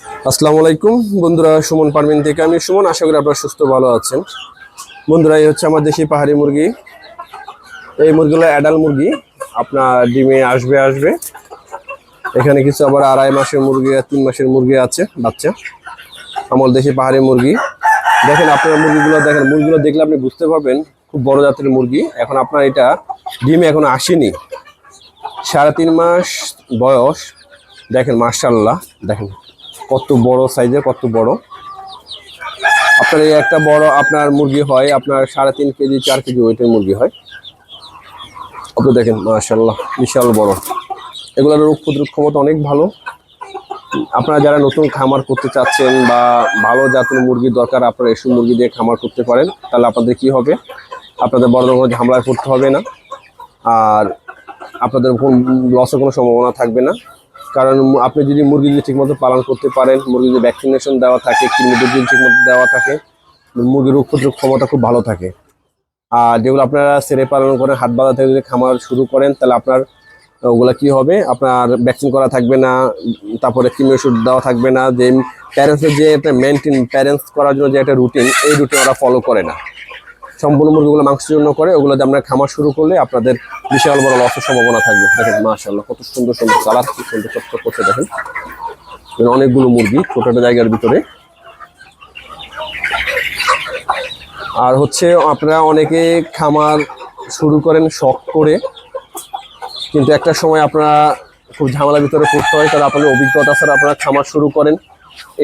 আসসালামু আলাইকুম। বন্ধুরা, সুমন পারমিন থেকে আমি সুমন। আশা করি আপনারা সুস্থ ভালো আছেন। বন্ধুরা, এই হচ্ছে আমার দেশি পাহাড়ি মুরগি। এই মুরগিগুলো অ্যাডাল মুরগি। আপনার ডিমে আসবে আসবে। এখানে কিছু আবার আড়াই মাসের মুরগি আর তিন মাসের মুরগি আছে, বাচ্চা। আমার দেশি পাহাড়ি মুরগি। দেখেন আপনার মুরগিগুলো, দেখেন মুরগিগুলো দেখলে আপনি বুঝতে পারবেন, খুব বড় জাতের মুরগি। এখন আপনার এটা ডিমে এখন আসেনি। সাড়ে তিন মাস বয়স। দেখেন মার্শাল্লাহ দেখেন। কত বড় সাইজের, কত বড়? আপনার এই একটা বড় আপনার মুরগি হয়, আপনার সাড়ে তিন কেজি, চার কেজি ওয়েটের মুরগি হয়। আপনি দেখেন মার্শাল্লাহ বিশাল বড়। এগুলোর রোগ প্রতিরোধ ক্ষমতা অনেক ভালো। আপনারা যারা নতুন খামার করতে চাচ্ছেন বা ভালো জাতের মুরগির দরকার, আপনারা এসব মুরগি দিয়ে খামার করতে পারেন। তাহলে আপনাদের কি হবে? আপনাদের বড় ধরনের ঝামেলায় পড়তে হবে না। আর আপনাদের লসের কোনো সম্ভাবনা থাকবে না। কারণ আপনি যদি মুরগি যদি ঠিকমতো পালন করতে পারেন মুরগি যদি ভ্যাকসিনেশন দেওয়া থাকে কৃমিদের যদি ঠিকমতো দেওয়া থাকে, মুরগির রোগ প্রতিরোধ ক্ষমতা খুব ভালো থাকে। আর যেগুলো আপনারা সেরে পালন করেন হাট বাঁধা থেকে যদি খামার শুরু করেন, তাহলে আপনার ওগুলো কি হবে? আপনার ভ্যাকসিন করা থাকবে না, তারপরে কৃমি ওষুধ দেওয়া থাকবে না, যে প্যারেন্টসের যে একটা মেনটেন প্যারেন্টস করার জন্য যে একটা রুটিন এই রুটিন ওরা ফলো করে না। সম্পূর্ণ মুরগিগুলো মাংসের জন্য করে, ওগুলো যে আপনার খামার শুরু করলে আপনাদের বিশাল বড় লসের সম্ভাবনা থাকবে। দেখেন মাশাল্লাহ কত সুন্দর সুন্দর কালার কি সুন্দর চকচক করছে, দেখেন। অনেকগুলো মুরগি ছোট জায়গার ভিতরে। আর হচ্ছে, আপনারা অনেকে খামার শুরু করেন শখ করে, কিন্তু একটা সময় আপনারা খুব ঝামেলার ভিতরে পড়তে হয় কারণ আপনাদের অভিজ্ঞতা ছাড়া আপনারা খামার শুরু করেন।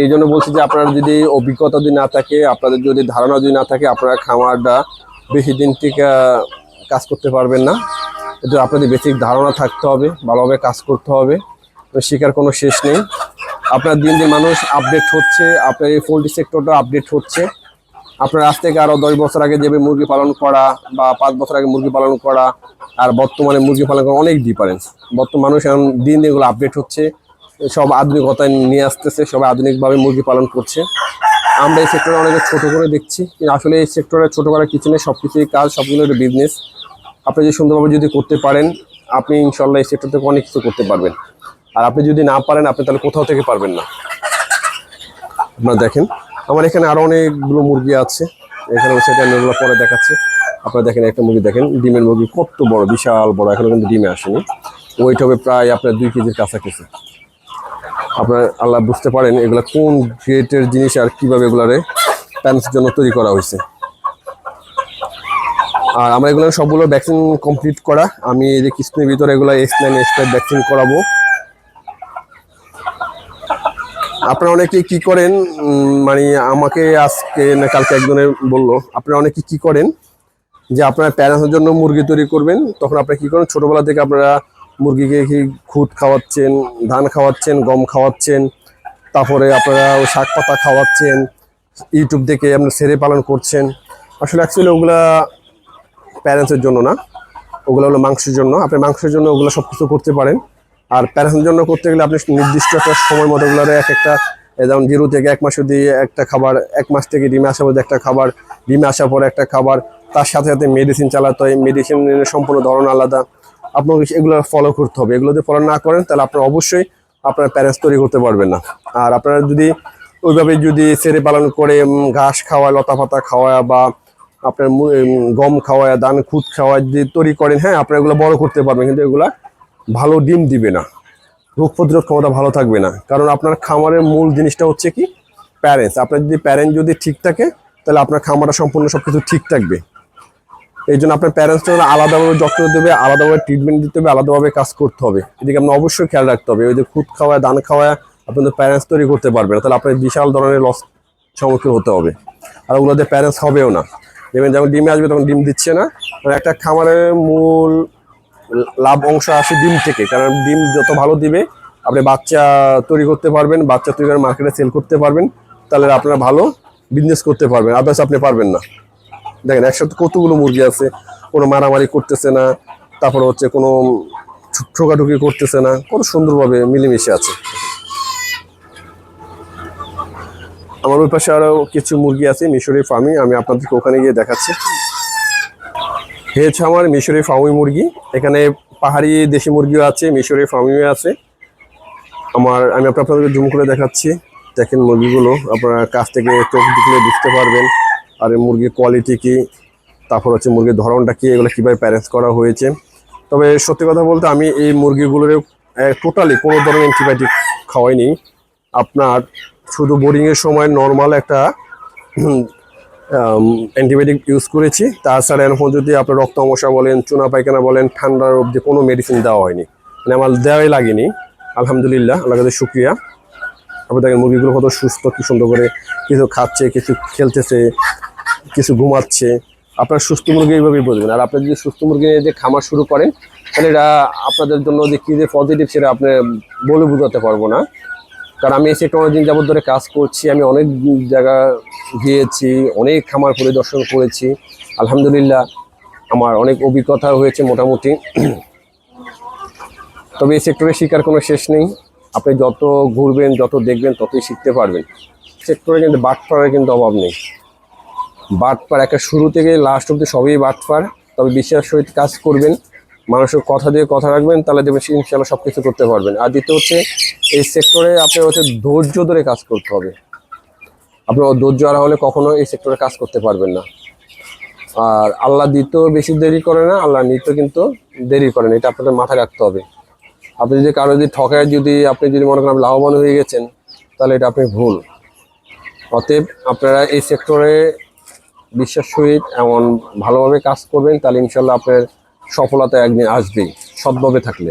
এই জন্য বলছি যে আপনার যদি অভিজ্ঞতা যদি না থাকে, আপনাদের যদি ধারণা যদি না থাকে, আপনারা খামারটা বেশি দিন থেকে কাজ করতে পারবেন না। কিন্তু আপনাদের বেসিক ধারণা থাকতে হবে, ভালোভাবে কাজ করতে হবে শেখার কোনো শেষ নেই। আপনার দিন দিন মানুষ আপডেট হচ্ছে, আপনার এই পোলট্রি সেক্টরটা আপডেট হচ্ছে। আপনার আজ থেকে আরও দশ বছর আগে যেভাবে মুরগি পালন করা বা পাঁচ বছর আগে মুরগি পালন করা, আর বর্তমানে মুরগি পালন করা অনেক ডিফারেন্স বর্তমান মানুষ এখন দিন দিন এগুলো আপডেট হচ্ছে। সব আধুনিকতায় নিয়ে আসতেছে, সবাই আধুনিকভাবে মুরগি পালন করছে। আমরা এই সেক্টরে অনেকে ছোট করে দেখছি, কিন্তু আসলে এই সেক্টরে ছোট করার কিছু নেই সব কিছুই কাজ, সবগুলো একটা বিজনেস আপনি যদি সুন্দরভাবে যদি করতে পারেন, আপনি ইনশাল্লাহ এই সেক্টর থেকে অনেক কিছু করতে পারবেন। আর আপনি যদি না পারেন, আপনি তাহলে কোথাও থেকে পারবেন না। আপনারা দেখেন, আমার এখানে আরও অনেকগুলো মুরগি আছে। এখানে সেটা ওগুলো পরে দেখাচ্ছি। আপনারা দেখেন একটা মুরগি, দেখেন, ডিমের মুরগি কত বড়, বিশাল বড়, এখনও কিন্তু ডিমে আসেনি। ওইট হবে প্রায় আপনার দুই কেজির কাছাকাছি। আপনার আল্লাহ বুঝতে পারেন এগুলো কোন গ্রেটের জিনিস আর কীভাবে এগুলারে প্যান্টসের জন্য তৈরি করা হয়েছে। আর আমরা এগুলো সবগুলো ভ্যাকসিন কমপ্লিট করা। আমি এই যে কিস্তির ভিতরে এগুলো এক্স নাইন এক্স ভ্যাকসিন করাবো। আপনারা অনেকে কি করেন? মানে আমাকে আজকে না কালকে একজনে বলল, আপনারা অনেকে কি করেন? যে আপনারা প্যারেন্টসের জন্য মুরগি তৈরি করবেন? তখন আপনারা কি করেন? ছোটোবেলা থেকে আপনারা মুরগিকে কি খুদ খাওয়াচ্ছেন, ধান খাওয়াচ্ছেন, গম খাওয়াচ্ছেন, তারপরে আপনারা শাক পাতা খাওয়াচ্ছেন, ইউটিউব দেখে আপনারা সেরে পালন করছেন। আসলে অ্যাকচুয়ালি ওগুলা প্যারেন্টসের জন্য না। ওগুলো হলো মাংসের জন্য। আপনি মাংসের জন্য ওগুলো সব কিছু করতে পারেন। আর প্যারেন্টসের জন্য করতে গেলে আপনি নির্দিষ্ট একটা সময় মতো ওগুলো এক একটা যেমন জিরো থেকে এক মাস অবধি একটা খাবার, এক মাস থেকে ডিমে আসার মধ্যে একটা খাবার, ডিমে আসার পরে একটা খাবার, তার সাথে সাথে মেডিসিন চালাতে হয়। মেডিসিনের সম্পূর্ণ ধরন আলাদা। আপনাকে এগুলো ফলো করতে হবে। এগুলো যদি ফলো না করেন, তাহলে আপনার অবশ্যই আপনার প্যারেন্টস তৈরি করতে পারবেন না। আর আপনারা যদি ওইভাবে যদি ছেড়ে পালন করে ঘাস খাওয়া লতা পাতা খাওয়া বা আপনার গম খাওয়া দান খুদ খাওয়া যদি তৈরি করেন হ্যাঁ আপনারা এগুলো বড় করতে পারবেন, কিন্তু এগুলা ভালো ডিম দিবে না। রোগ প্রতিরোধ ক্ষমতা ভালো থাকবে না। কারণ আপনার খামারের মূল জিনিসটা হচ্ছে কি? প্যারেন্টস আপনার যদি প্যারেন্ট যদি ঠিক থাকে, তাহলে আপনার খামারটা সম্পূর্ণ সব কিছু ঠিক থাকবে। এই জন্য আপনার প্যারেন্টসটা আলাদাভাবে যত্ন দেবে, আলাদাভাবে ট্রিটমেন্ট দিতে হবে, আলাদাভাবে কাজ করতে হবে। এদিকে আপনার অবশ্যই খেয়াল রাখতে হবে, ওই যে খুদ খাওয়া, দান খাওয়া আপনাদের প্যারেন্টস তৈরি করতে পারবে না, তাহলে আপনার বিশাল ধরনের লস সম্মুখীন হতে হবে। আর ওগুলোতে প্যারেন্টস হবেও না। দেখবেন যখন ডিমে আসবে তখন ডিম দিচ্ছে না। মানে একটা খামারের মূল লাভ অংশ আসে ডিম থেকে, কারণ ডিম যত ভালো দিবে, আপনি বাচ্চা তৈরি করতে পারবেন, বাচ্চা তৈরি করে মার্কেটে সেল করতে পারবেন, তাহলে আপনারা ভালো বিজনেস করতে পারবেন আদার্স আপনি পারবেন না। দেখেন, একসাথে কতগুলো মুরগি আছে, কোনো মারামারি করতেছে না, তারপর হচ্ছে কোনো ঠোকাঠুকি করতেছে না, কত সুন্দরভাবে মিলেমিশে আছে। আমার ওই পাশে আরও কিছু মুরগি আছে, মিশরি ফার্মি, আমি আপনাদেরকে ওখানে গিয়ে দেখাচ্ছি। এ হচ্ছে আমার মিশরি ফার্মি মুরগি, এখানে পাহাড়ি দেশি মুরগিও আছে, মিশরি ফার্মিও আছে। আমার, আমি আপনাদেরকে জুম করে দেখাচ্ছি, দেখেন মুরগিগুলো, আপনারা কাছ থেকে চোখ দিলে বুঝতে পারবেন। আর মুরগির কোয়ালিটি কি? তারপর হচ্ছে মুরগির ধরনটা কি? এগুলো কীভাবে প্যারেন্টস করা হয়েছে? তবে সত্যি কথা বলতে আমি এই মুরগিগুলোর টোটালি কোনো ধরনের অ্যান্টিবায়োটিক খাওয়াইনি। আপনার শুধু বোরিংয়ের সময় নর্মাল একটা অ্যান্টিবায়োটিক ইউজ করেছি। তাছাড়া এখন যদি আপনার রক্ত আমশা বলেন, চুনা পায়খানা বলেন, ঠান্ডার অবধি কোনো মেডিসিন দেওয়া হয়নি। মানে আমার দেওয়াই লাগেনি। আলহামদুলিল্লাহ আল্লাহ কাছে শুক্রিয়া। আপনি দেখেন মুরগিগুলো কত সুস্থ, কি সুন্দর করে কিছু খাচ্ছে, কিছু খেলতেছে। কিছু ঘুমাচ্ছে, আপনার সুস্থ মুরগি এইভাবেই বুঝবেন। আর আপনি যদি সুস্থ মুরগি যে খামার শুরু করেন, তাহলে এটা আপনাদের জন্য যে কী যে পজিটিভ সেটা আপনি বলে বোঝাতে পারব না। কারণ আমি সেক্টর অনেকদিন যাবত ধরে কাজ করছি, আমি অনেক জায়গা গিয়েছি, অনেক খামার পরিদর্শন করেছি। আলহামদুলিল্লাহ, আমার অনেক অভিজ্ঞতা হয়েছে মোটামুটি। তবে এই সেক্টরে শেখার কোনো শেষ নেই। আপনি যত ঘুরবেন, যত দেখবেন, ততই শিখতে পারবেন। সেক্টরে কিন্তু বাটপাড়ের কিন্তু অভাব নেই। বাটপার, একটা শুরু থেকে লাস্ট অব্দি সবই বাটপার। তবে বিশ্বাস সহিত কাজ করবেন, মানুষের কথা দিয়ে কথা রাখবেন, তাহলে দেখবেন ইনশাল্লাহ সব কিছু করতে পারবেন। আর দ্বিতীয় হচ্ছে, এই সেক্টরে আপনার হচ্ছে ধৈর্য ধরে কাজ করতে হবে। আপনার ধৈর্য আর হলে কখনো এই সেক্টরে কাজ করতে পারবেন না। আর আল্লাহ দিতেও বেশি দেরি করে না, আল্লাহ নিতেও কিন্তু দেরি করে না এটা আপনাদের মাথায় রাখতে হবে। আপনি যদি কারও যদি ঠকায় যদি আপনি যদি মনে করেন লাভবান হয়ে গেছেন, তাহলে এটা আপনি ভুল। অতএব আপনারা এই সেক্টরে বিশ্বাস সহিত এমন ভালোভাবে কাজ করবেন, তাহলে ইনশাল্লাহ আপনার সফলতা একদিন আসবেই, সৎভাবে থাকলে।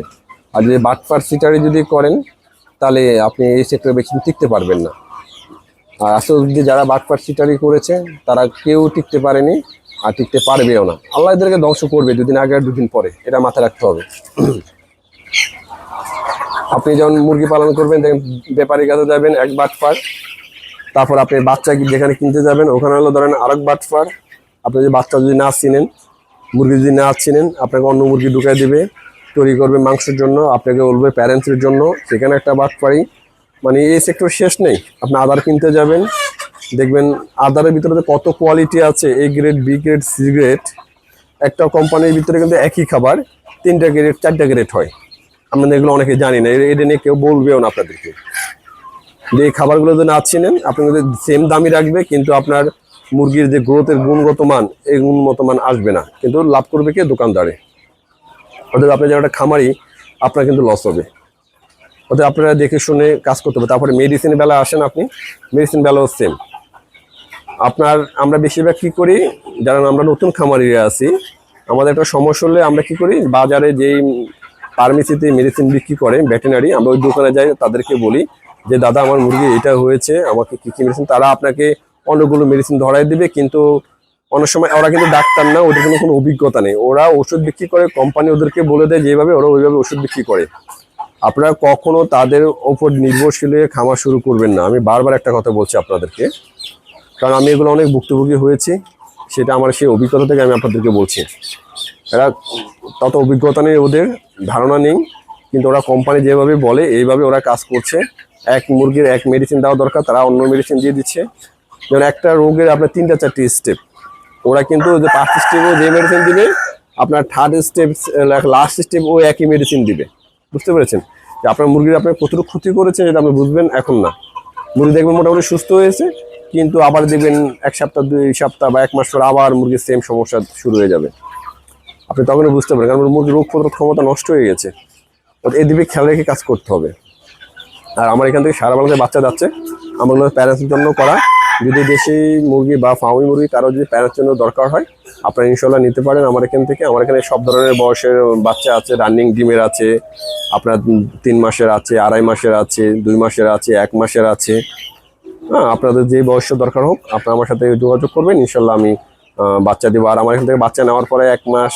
আর যদি বাটপার সিটারি যদি করেন, তাহলে আপনি এই সেক্টরে বেশি টিকতে পারবেন না। আর আসলে অব্দি যারা বাটপার সিটারি করেছে, তারা কেউ টিকতে পারেনি, আর টিকতে পারবেও না। আল্লাহ এদেরকে ধ্বংস করবে দুদিন আগে আর দুদিন পরে, এটা মাথায় রাখতে হবে। আপনি যখন মুরগি পালন করবেন, দেখেন ব্যাপারীর কাছে যাবেন, এক বাটপার তারপর আপনি বাচ্চা যেখানে কিনতে যাবেন, ওখানে হলো ধরেন আরেক বাটপার আপনি যদি বাচ্চা যদি না চিনেন, মুরগি যদি না চিনেন, আপনাকে অন্য মুরগি ঢুকাই দিবে, তৈরি করবে মাংসের জন্য, আপনাকে বলবে প্যারেন্টসের জন্য। সেখানে একটা বাটপারি মানে এই সেক্টর শেষ নেই। আপনি আদার কিনতে যাবেন, দেখবেন আদারের ভিতরে কত কোয়ালিটি আছে A grade B grade C grade একটা কোম্পানির ভিতরে কিন্তু একই খাবার, তিনটা গ্রেড চারটা গ্রেড হয়। আমরা এগুলো অনেকে জানি না, এটা নিয়ে কেউ বলবেও না আপনাদেরকে। যে খাবারগুলো যদি না চিনেন, আপনি যদি সেম দামি রাখবে, কিন্তু আপনার মুরগির যে গ্রোথের গুণগত মান, এই গুণগত মান আসবে না। কিন্তু লাভ করবে কে? দোকানদারে। অর্থাৎ আপনি যারা খামারি, আপনার কিন্তু লস হবে। অর্থাৎ আপনারা দেখে শুনে কাজ করতে হবে। তারপরে মেডিসিনের বেলা আসেন আপনি মেডিসিন বেলাও সেম আপনার আমরা বেশিরভাগ কি করি, যারা আমরা নতুন খামারিরা আছি, আমাদের একটা সমস্যা হলে আমরা কি করি, বাজারে যেই ফার্মেসিতে মেডিসিন বিক্রি করে ভেটেনারি আমরা ওই দোকানে যাই, তাদেরকে বলি যে দাদা আমার মুরগি এটা হয়েছে, আমাকে কি কি মেডিসিন তারা আপনাকে অনেকগুলো মেডিসিন ধরাই দেবে, কিন্তু অনেক সময় ওরা কিন্তু ডাক্তার না, ওদের কোনো কোনো অভিজ্ঞতা নেই। ওরা ওষুধ বিক্রি করে কোম্পানি ওদেরকে বলে দেয় যেভাবে, ওরা ওইভাবে ওষুধ বিক্রি করে। আপনারা কখনো তাদের ওপর নির্ভরশীল হয়ে খামার শুরু করবেন না। আমি বারবার একটা কথা বলছি আপনাদেরকে, কারণ আমি এগুলো অনেক ভুক্তভোগী হয়েছি, সেটা আমার সেই অভিজ্ঞতা থেকে আমি আপনাদেরকে বলছি। এরা তত অভিজ্ঞতা নেই ওদের, ধারণা নেই, কিন্তু ওরা কোম্পানি যেভাবে বলে, এইভাবে ওরা কাজ করছে। এক মুরগির এক মেডিসিন দেওয়া দরকার, তারা অন্য মেডিসিন দিয়ে দিচ্ছে। যেমন একটা রোগের আপনার তিনটা চারটি স্টেপ ওরা কিন্তু যে পাঁচ স্টেপও যে মেডিসিন দিবে, আপনার থার্ড স্টেপ লাস্ট স্টেপ ও একই মেডিসিন দিবে। বুঝতে পেরেছেন? যে আপনার মুরগির আপনার কতটুকু ক্ষতি করেছে এটা আপনি বুঝবেন এখন না। মুরগি দেখবেন মোটামুটি সুস্থ হয়েছে, কিন্তু আবার দেখবেন এক সপ্তাহ, দুই সপ্তাহ বা এক মাস পর আবার মুরগির সেম সমস্যা শুরু হয়ে যাবে। আপনি তখনই বুঝতে পারেন কারণ মুরগির রোগ প্রতিরোধ ক্ষমতা নষ্ট হয়ে গেছে। এই খেয়াল রেখে কাজ করতে হবে। আর আমার এখান থেকে সারা বাংলাদেশে বাচ্চা যাচ্ছে। আমার প্যারেন্টসের জন্য করা। যদি দেশি মুরগি বা ফার্মি মুরগি কারও যদি প্যারেন্টস জন্য দরকার হয়, আপনারা ইনশাল্লাহ নিতে পারেন আমার এখান থেকে। আমার এখানে সব ধরনের বয়সের বাচ্চা আছে রানিং ডিমের আছে, আপনার তিন মাসের আছে, আড়াই মাসের আছে, দুই মাসের আছে, এক মাসের আছে। হ্যাঁ আপনাদের যে বয়সের দরকার হোক, আপনারা আমার সাথে যোগাযোগ করবেন ইনশাল্লাহ আমি বাচ্চা দেবো। আর আমার এখান থেকে বাচ্চা নেওয়ার পরে এক মাস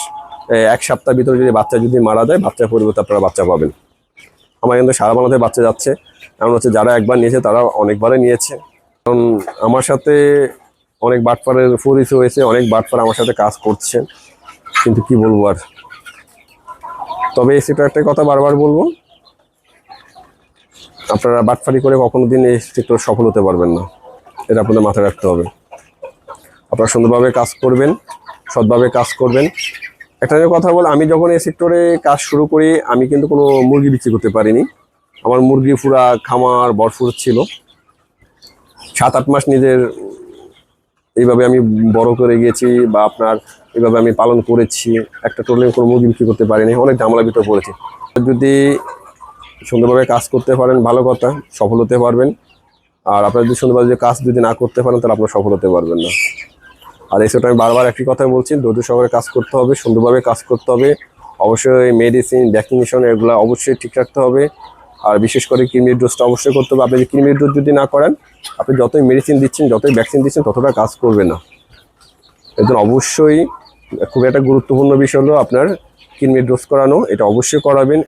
এক সপ্তাহ ভিতরে যদি বাচ্চা যদি মারা যায়, বাচ্চার পরিবর্তে আপনারা বাচ্চা পাবেন। আমার কিন্তু সারা বাংলাতে বাচ্চা যাচ্ছে। এমন হচ্ছে যারা একবার নিয়েছে তারা অনেকবারই নিয়েছে। কারণ আমার সাথে অনেক বাটপারের পরিচয় হয়েছে, অনেক বাটপার আমার সাথে কাজ করছে। কিন্তু কি বলব আর? তবে সেটা একটা কথা বারবার বলব, আপনারা বাটফারি করে কখনো দিন এই সেক্টর সফল হতে পারবেন না। এটা আপনাদের মাথায় রাখতে হবে। আপনারা সুন্দরভাবে কাজ করবেন, সৎভাবে কাজ করবেন। একটা কথা বল, আমি যখন এই সেক্টরে কাজ শুরু করি, আমি কিন্তু কোনো মুরগি বিক্রি করতে পারিনি। আমার মুরগি পুরা খামার ভরপুর ছিল। সাত আট মাস নিজের এইভাবে আমি বড় করে গিয়েছি বা আপনার এইভাবে আমি পালন করেছি। একটা টোলে কোনো মুরগি বিক্রি করতে পারিনি, অনেক ঝামেলা ভিতরে পড়েছি। যদি সুন্দরভাবে কাজ করতে পারেন, ভালো কথা, সফল হতে পারবেন। আর আপনার যদি সুন্দরভাবে কাজ যদি না করতে পারেন, তাহলে আপনার সফল হতে পারবেন না। আর এসবটা আমি বারবার একটি কথাই বলছি ধৈর্য সহকারে কাজ করতে হবে, সুন্দরভাবে কাজ করতে হবে। অবশ্যই মেডিসিন ভ্যাকসিনেশন এগুলো অবশ্যই ঠিক রাখতে হবে। আর বিশেষ করে কৃমির ডোজটা অবশ্যই করতে হবে। আপনি কৃমির ডোজ যদি না করেন, আপনি যতই মেডিসিন দিচ্ছেন, যতই ভ্যাকসিন দিচ্ছেন, ততটা কাজ করবে না। এর অবশ্যই খুব একটা গুরুত্বপূর্ণ বিষয় হলো আপনার কৃমির ডোজ করানো, এটা অবশ্যই করাবেন।